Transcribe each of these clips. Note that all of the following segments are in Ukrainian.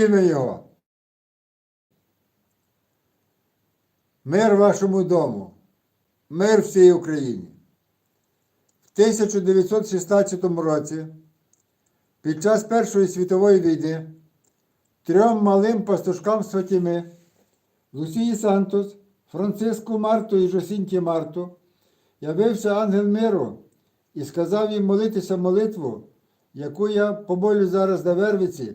ім'я Його. Мир вашому дому, мир всій Україні. В 1916 році, під час Першої світової війни, трьом малим пастушкам з Фатіми, Лусії Сантос, Франциску Марту і Жосінті Марту, явився ангел миру і сказав їм молитися молитву, яку я помолю зараз на Вервиці,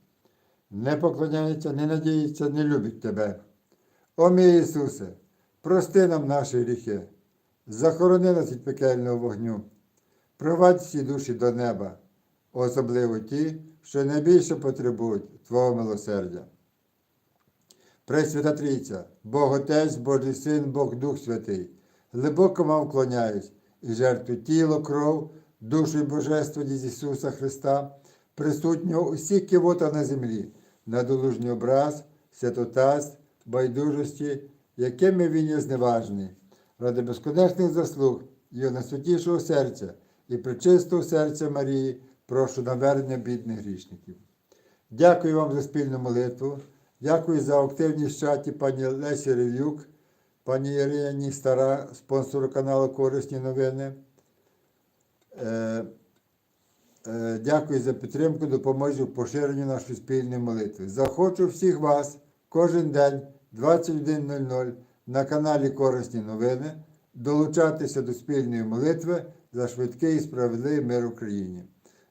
не поклоняється, не надіється, не любить Тебе. О мій Ісусе, прости нам наші гріхи, захорони нас від пекельного вогню, провадь всі душі до неба, особливо ті, що найбільше потребують Твого милосердя. Пресвята Трійця, Бог Отець, Божий Син, Бог Дух Святий, глибоко вам вклоняюсь і жертву тіло, кров, душу і божество Ісуса Христа, присутнього усі кивота на землі, надолужній образ, святотаз, байдужості, якими він є зневажний, ради безконечних заслуг Його найсвятішого серця і причистого серця Марії, прошу навернення бідних грішників. Дякую вам за спільну молитву. Дякую за активність в чаті пані Лесі Рев'юк, пані Ірині Стара, спонсору каналу Корисні новини. Е, Дякую за підтримку, допоможу в поширенні нашої спільної молитви. Захочу всіх вас кожен день 21.00 на каналі Корисні новини долучатися до спільної молитви за швидкий і справедливий мир Україні.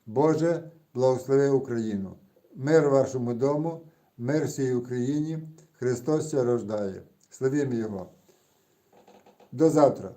Боже, благослови Україну! Мир вашому дому, мир всій Україні, Христос рождає. Славімо Його! До завтра.